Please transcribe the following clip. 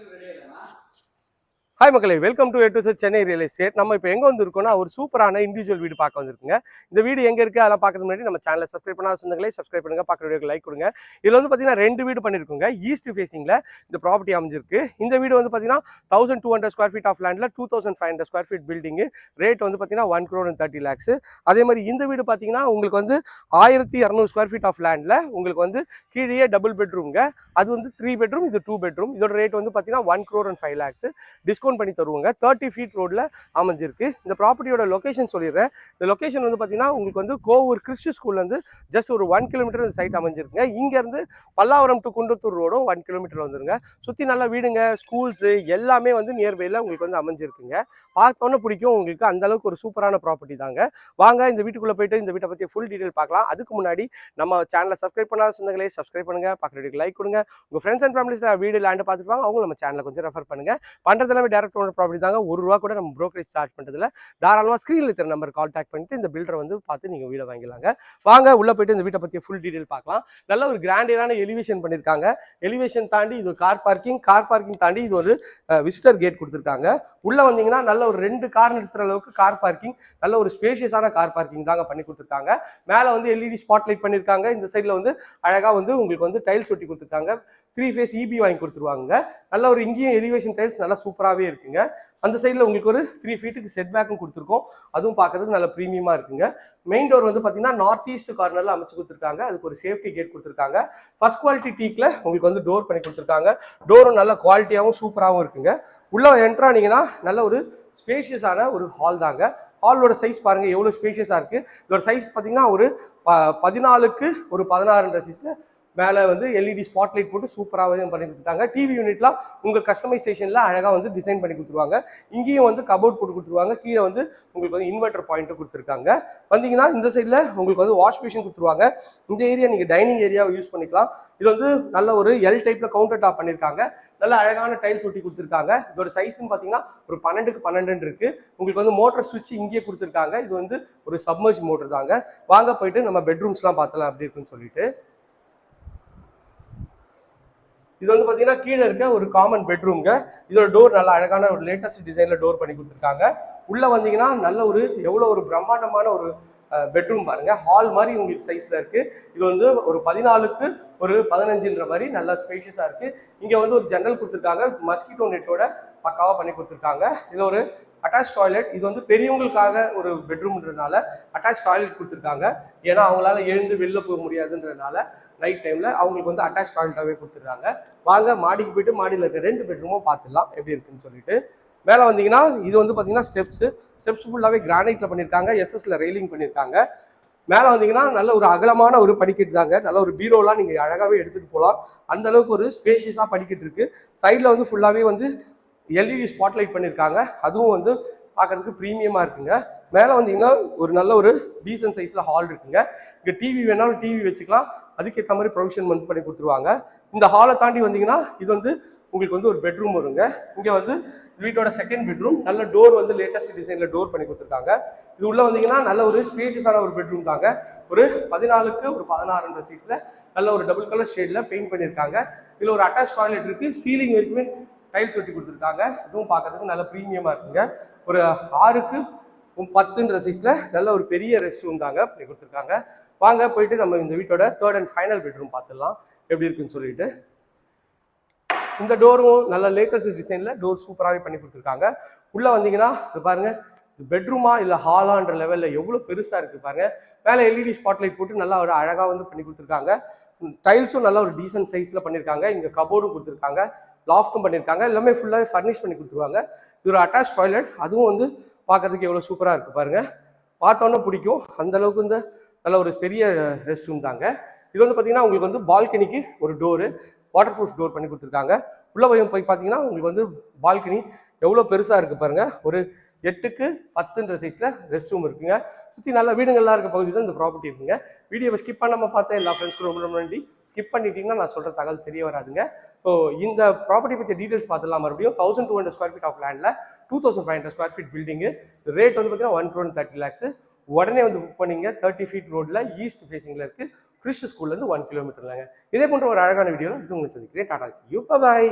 是不是这个啊 hi மக்களே welcome to A to Chennai real estate நம்ம இப்போ எங்கே வந்திருக்கோம்னா ஒரு சூப்பரான இண்டிவிஜுவல் வீடு பார்க்க வந்திருக்குங்க. இந்த வீடு எங்கே இருக்குது அதெல்லாம் பார்க்கறது முன்னாடி நம்ம சேனலை சப்ஸ்கிரைப் பண்ணாத சொந்தங்களே சப்ஸ்கிரைப் பண்ணுங்க பார்க்குற வீடியோக்கு லைக் கொடுங்க. இதில் வந்து பார்த்தீங்கன்னா ரெண்டு வீடு பண்ணியிருக்கோங்க ஈஸ்ட் ஃபேசிங்கில் இந்த ப்ராப்பர்ட்டி அமைஞ்சிருக்கு. இந்த வீடு வந்து பார்த்தீங்கன்னா thousand two hundred square feet of லேண்டில் two thousand five hundred square feet building rate வந்து பார்த்தீங்கன்னா one crore and thirty lakhs அதே மாதிரி இந்த வீடு பார்த்தீங்கன்னா உங்களுக்கு வந்து ஆயிரத்தி இரநூறு ஸ்கொயர் ஃபீட் ஆஃப் லேண்டில் உங்களுக்கு வந்து கீழே டபுள் பெட்ரூம்ங்க அது வந்து த்ரீ பெட்ரூம் இது டூ பெட்ரூம் இதோட ரேட் வந்து பார்த்தீங்கன்னா one crore and five lakhs discount பண்ணி தருவாங்க. தேர்ட்டி ஃபீட் ரோட்டில் அமைஞ்சிருக்கு. இந்த ப்ராப்பர்ட்டியோட லொகேஷன் சொல்லிடுறேன். இந்த லொக்கேஷன் வந்து பார்த்தீங்கன்னா உங்களுக்கு வந்து கோவூர் கிறிஸ்டி ஸ்கூல்லேருந்து ஜஸ்ட் ஒரு ஒன் கிலோமீட்டர் இந்த சைட் அமைஞ்சிருக்குங்க. இங்கேருந்து பல்லாவரம் டு குண்டத்தூர் ரோடும் ஒன் கிலோமீட்டர் வந்துருங்க. சுற்றி நல்ல வீடுங்க ஸ்கூல்ஸு எல்லாமே வந்து நியர்பையில் உங்களுக்கு வந்து அமைஞ்சிருக்குங்க. பார்த்தோன்னே பிடிக்கும். உங்களுக்கு அந்தளவுக்கு ஒரு சூப்பரான ப்ராப்பர்ட்டி தாங்க. வாங்க இந்த வீட்டுக்குள்ளே போயிட்டு இந்த வீட்டை பற்றி ஃபுல் டீட்டெயில் பார்க்கலாம். அதுக்கு முன்னாடி நம்ம சேனலை சப்ஸ்கிரைப் பண்ணாத சொந்தங்களே சப்ஸ்கிரைப் பண்ணுங்க. பக்கத்து வீட்டுக்கு லைக் கொடுங்க. உங்கள் ஃப்ரெண்ட்ஸ் அண்ட் ஃபேமிலிஸில் வீடு லேண்டு பார்த்துட்டு வாங்க. அவங்க நம்ம சேனலை கொஞ்சம் ரெஃபர் பண்ணுங்க. பண்ணுறது எல்லாமே டேரக்ட் ஓனர் ப்ராப்பர்ட்டி தாங்க ஒரு ரூபா கூட நம்ம ப்ரோக்கரேஜ் சார்ஜ் பண்ணுறதுல தாராளமாக ஸ்க்ரீனில் இருக்கிற நம்பர் கான்டாக்ட் பண்ணிட்டு இந்த பில்டரை வந்து பார்த்து நீங்கள் வீடை வாங்கிலாங்க வாங்க உள்ளே போயிட்டு இந்த வீட்டை பற்றி ஃபுல் டீட்டெயில் பார்க்கலாம். நல்ல ஒரு கிராண்டியரான எலிவேஷன் பண்ணியிருக்காங்க எலிவேஷன் தாண்டி இது கார் பார்க்கிங் கார் பார்க்கிங் தாண்டி இது ஒரு விசிட்டர் கேட் கொடுத்துருக்காங்க. உள்ளே வந்தீங்கன்னா நல்ல ஒரு ரெண்டு கார் நிறுத்துற அளவுக்கு கார் பார்க்கிங் நல்ல ஒரு ஸ்பேஷியஸான கார் பார்க்கிங் தாங்க பண்ணி கொடுத்துருக்காங்க. மேலே வந்து எல்இடி ஸ்பாட் லைட் பண்ணியிருக்காங்க இந்த சைடில் வந்து அழகாக வந்து உங்களுக்கு வந்து டைல்ஸ் ஒட்டி கொடுத்துருக்காங்க. த்ரீ ஃபேஸ் இபி வாங்கி கொடுத்துருவாங்க நல்ல ஒரு இங்கேயும் எலிவேஷன் டைல்ஸ் நல்லா சூப்பராகவே இருக்குங்க அந்த சைடில் உங்களுக்கு ஒரு த்ரீ ஃபீட்டுக்கு செட் பேக்கும் கொடுத்துருக்கோம். அதுவும் பார்க்கறதுக்கு நல்ல ப்ரீமியமாக இருக்குங்க. மெயின் டோர் வந்து பார்த்தீங்கன்னா நார்த் ஈஸ்ட் கார்னரில் அமைச்சு கொடுத்துருக்காங்க. அதுக்கு ஒரு சேஃப்டி கேட் கொடுத்துருக்காங்க. ஃபர்ஸ்ட் குவாலிட்டி டீக்கில் உங்களுக்கு வந்து டோர் பண்ணி கொடுத்துருக்காங்க. டோரும் நல்ல குவாலிட்டியாகவும் சூப்பராகவும் இருக்குங்க. உள்ளே என்ட்ரானீங்கன்னா நல்ல ஒரு ஸ்பேஷியஸான ஒரு ஹால் தாங்க. ஹாலோட சைஸ் பாருங்க எவ்வளோ ஸ்பேஷியஸாக இருக்குது இதோட சைஸ் பார்த்தீங்கன்னா ஒரு ப பதினாலுக்கு ஒரு பதினாறுன்ற சைஸில் மேலே வந்து எல்இடி ஸ்பாட் லைட் போட்டு சூப்பராகவே பண்ணி கொடுத்துட்டாங்க. டிவி யூனிட்லாம் உங்கள் கஸ்டமைசேஷனில் அழகாக வந்து டிசைன் பண்ணி கொடுத்துருவாங்க. இங்கேயும் வந்து கபோர்ட் போட்டு கொடுத்துருவாங்க. கீழே வந்து உங்களுக்கு வந்து இன்வெர்டர் பாயிண்ட்டு கொடுத்துருக்காங்க. வந்தீங்கன்னா இந்த சைடில் உங்களுக்கு வந்து வாஷ் மிஷின் கொடுத்துருவாங்க. இந்த ஏரியா நீங்கள் டைனிங் ஏரியாவை யூஸ் பண்ணிக்கலாம். இது வந்து நல்ல ஒரு எல் டைப்பில் கவுண்டர் டாப் பண்ணியிருக்காங்க நல்ல அழகான டைல்ஸ் ஒட்டி கொடுத்துருக்காங்க. இதோட சைஸ்ன்னு பார்த்தீங்கன்னா ஒரு பன்னெண்டுக்கு பன்னெண்டுன்னு இருக்குது உங்களுக்கு வந்து மோட்டர் சுவிட்ச் இங்கேயே கொடுத்துருக்காங்க. இது வந்து ஒரு சப்மர்ஜ் மோட்டர் தாங்க. வாங்க போயிட்டு நம்ம பெட்ரூம்ஸ்லாம் பார்த்தலாம் அப்படி இருக்குன்னு சொல்லிட்டு. இது வந்து பார்த்தீங்கன்னா கீழே இருக்க ஒரு காமன் பெட்ரூம்ங்க இதோட டோர் நல்லா அழகான ஒரு லேட்டஸ்ட் டிசைனில் டோர் பண்ணி கொடுத்துருக்காங்க. உள்ளே வந்தீங்கன்னா நல்ல ஒரு எவ்வளோ ஒரு பிரம்மாண்டமான ஒரு பெட்ரூம் பாருங்க. ஹால் மாதிரி உங்களுக்கு சைஸில் இருக்குது இது வந்து ஒரு பதினாலுக்கு ஒரு பதினஞ்சுன்ற மாதிரி நல்லா ஸ்பேஷியஸாக இருக்குது இங்கே வந்து ஒரு ஜன்னல் கொடுத்துருக்காங்க. மஸ்கிட்டோ நெட்டோட பக்காவாக பண்ணி கொடுத்துருக்காங்க. இதில் ஒரு அட்டாச் டாய்லெட் இது வந்து பெரியவங்களுக்காக ஒரு பெட்ரூம்ன்றதுனால அட்டாச் டாய்லெட் கொடுத்துருக்காங்க. ஏன்னா அவங்களால எழுந்து வெளில போக முடியாதுன்றதுனால நைட் டைமில் அவங்களுக்கு வந்து அட்டாச் டாய்லெட்டாகவே கொடுத்துருக்காங்க. வாங்க மாடிக்கு போயிட்டு மாடியில் இருக்க ரெண்டு பெட்ரூமும் பார்த்துடலாம் எப்படி இருக்குன்னு சொல்லிட்டு. மேலே வந்தீங்கன்னா இது வந்து பார்த்தீங்கன்னா ஸ்டெப்ஸு ஸ்டெப்ஸ் ஃபுல்லாகவே கிரானைட்டில் பண்ணியிருக்காங்க எஸ்எஸ்ல ரெயிலிங் பண்ணியிருக்காங்க. மேலே வந்தீங்கன்னா நல்ல ஒரு அகலமான ஒரு படிக்கட்டு தாங்க. நல்ல ஒரு பீரோலாம் நீங்கள் அழகாகவே எடுத்துகிட்டு போகலாம் அந்த அளவுக்கு ஒரு ஸ்பேஷியஸாக படிக்கட்டு இருக்குது சைடில் வந்து ஃபுல்லாகவே வந்து எல்இடி ஸ்பாட்லைட் பண்ணியிருக்காங்க அதுவும் வந்து பார்க்கறதுக்கு ப்ரீமியமாக இருக்குங்க. மேலே வந்தீங்கன்னா ஒரு நல்ல ஒரு டீசன்ட் சைஸில் ஹால் இருக்குங்க. இங்கே டிவி வேணாலும் டிவி வச்சுக்கலாம். அதுக்கேற்ற மாதிரி ப்ரொவிஷன் வந்து பண்ணி கொடுத்துருவாங்க. இந்த ஹாலை தாண்டி வந்தீங்கன்னா இது வந்து உங்களுக்கு வந்து ஒரு பெட்ரூம் வருங்க. இங்கே வந்து வீட்டோட செகண்ட் பெட்ரூம் நல்ல டோர் வந்து லேட்டஸ்ட் டிசைனில் டோர் பண்ணி கொடுத்துருக்காங்க. இது உள்ளே வந்தீங்கன்னா நல்ல ஒரு ஸ்பேஷியஸான ஒரு பெட்ரூம் தாங்க. ஒரு பதினாலுக்கு ஒரு பதினாறுன்ற சைஸில் நல்ல ஒரு டபுள் கலர் ஷேடில் பெயிண்ட் பண்ணியிருக்காங்க இதில் ஒரு அட்டாச் டாய்லெட் இருக்குது சீலிங் வரைக்குமே டைல்ஸ் ஒட்டி கொடுத்துருக்காங்க. இதுவும் பார்க்கறதுக்கு நல்ல ப்ரீமியமாக இருக்குங்க. ஒரு ஆறுக்கு பத்துன்ற சைஸில் நல்ல ஒரு பெரிய ரெஸ்ட் ரூம் தாங்க பண்ணி கொடுத்துருக்காங்க. வாங்க போயிட்டு நம்ம இந்த வீட்டோட தேர்ட் அண்ட் ஃபைனல் பெட்ரூம் பார்த்துடலாம். எப்படி இருக்குன்னு சொல்லிட்டு. இந்த டோரும் நல்ல லேட்டஸ்ட் டிசைனில் டோர் சூப்பராகவே பண்ணி கொடுத்துருக்காங்க. உள்ளே வந்தீங்கன்னா இது பாருங்கள் பெட்ரூமா இல்லை ஹாலான்ற லெவலில் எவ்வளோ பெருசாக இருக்குது பாருங்க. மேலே எல்இடி ஸ்பாட்லைட் போட்டு நல்லா ஒரு அழகாக வந்து பண்ணி கொடுத்துருக்காங்க. டைல்ஸும் நல்லா ஒரு டீசன்ட் சைஸில் பண்ணியிருக்காங்க இங்கே கபோர்டும் கொடுத்துருக்காங்க. லாஃப்ட்டும் பண்ணியிருக்காங்க. எல்லாமே ஃபுல்லாகவே ஃபர்னிஷ் பண்ணி கொடுத்துருவாங்க. இது ஒரு அட்டாச் டாய்லெட் அதுவும் வந்து பார்க்கறதுக்கு எவ்வளோ சூப்பராக இருக்குது பாருங்க. பார்த்தோன்னே பிடிக்கும். அந்தளவுக்கு இந்த நல்ல ஒரு பெரிய ரெஸ்ட் ரூம் தாங்க. இது வந்து பார்த்தீங்கன்னா உங்களுக்கு வந்து பால்கனிக்கு ஒரு டோரு வாட்டர் ப்ரூஃப் டோர் பண்ணி கொடுத்துருக்காங்க. உள்ளே போய் போய் பார்த்தீங்கன்னா உங்களுக்கு வந்து பால்கனி எவ்வளோ பெருசாக இருக்குது பாருங்கள் ஒரு எட்டுக்கு பத்துன்ற சைஸில் ரெஸ்ட் ரூம் இருக்குங்க. சுற்றி நல்ல வீடுங்கள்லாம் இருக்க பகுதி தான் இந்த ப்ராப்பர்ட்டி இருக்குங்க. வீடியோவை ஸ்கிப் பண்ணாமல் பார்த்தா எல்லா ஃப்ரெண்ட்ஸ்க்கு ரொம்ப ரொம்ப நன்றி. ஸ்கிப் பண்ணிட்டீங்கன்னா நான் சொல்கிற தகவல் தெரிய வராதுங்க. ஸோ இந்த ப்ராப்பர்ட்டி பற்றி டீட்டெயில்ஸ் பார்த்துலாம் மறுபடியும் thousand two hundred square feet of லேண்டில் two thousand five hundred square feet building rate வந்து பார்த்தீங்கன்னா ஒன் டூ தேர்ட்டி லேக்ஸ் உடனே வந்து புக் பண்ணிங்க. தேர்ட்டி ஃபீட் ரோட்டில் ஈஸ்ட் ஃபேஸிங்கில் இருக்குது கிறிஸ்ட் ஸ்கூல்லேருந்து ஒன் கிலோமீட்டர்லாங்க இதே போன்ற ஒரு அழகான வீடியோவில் இது உங்களுக்கு சந்திக்கிறேன். Tata C you bye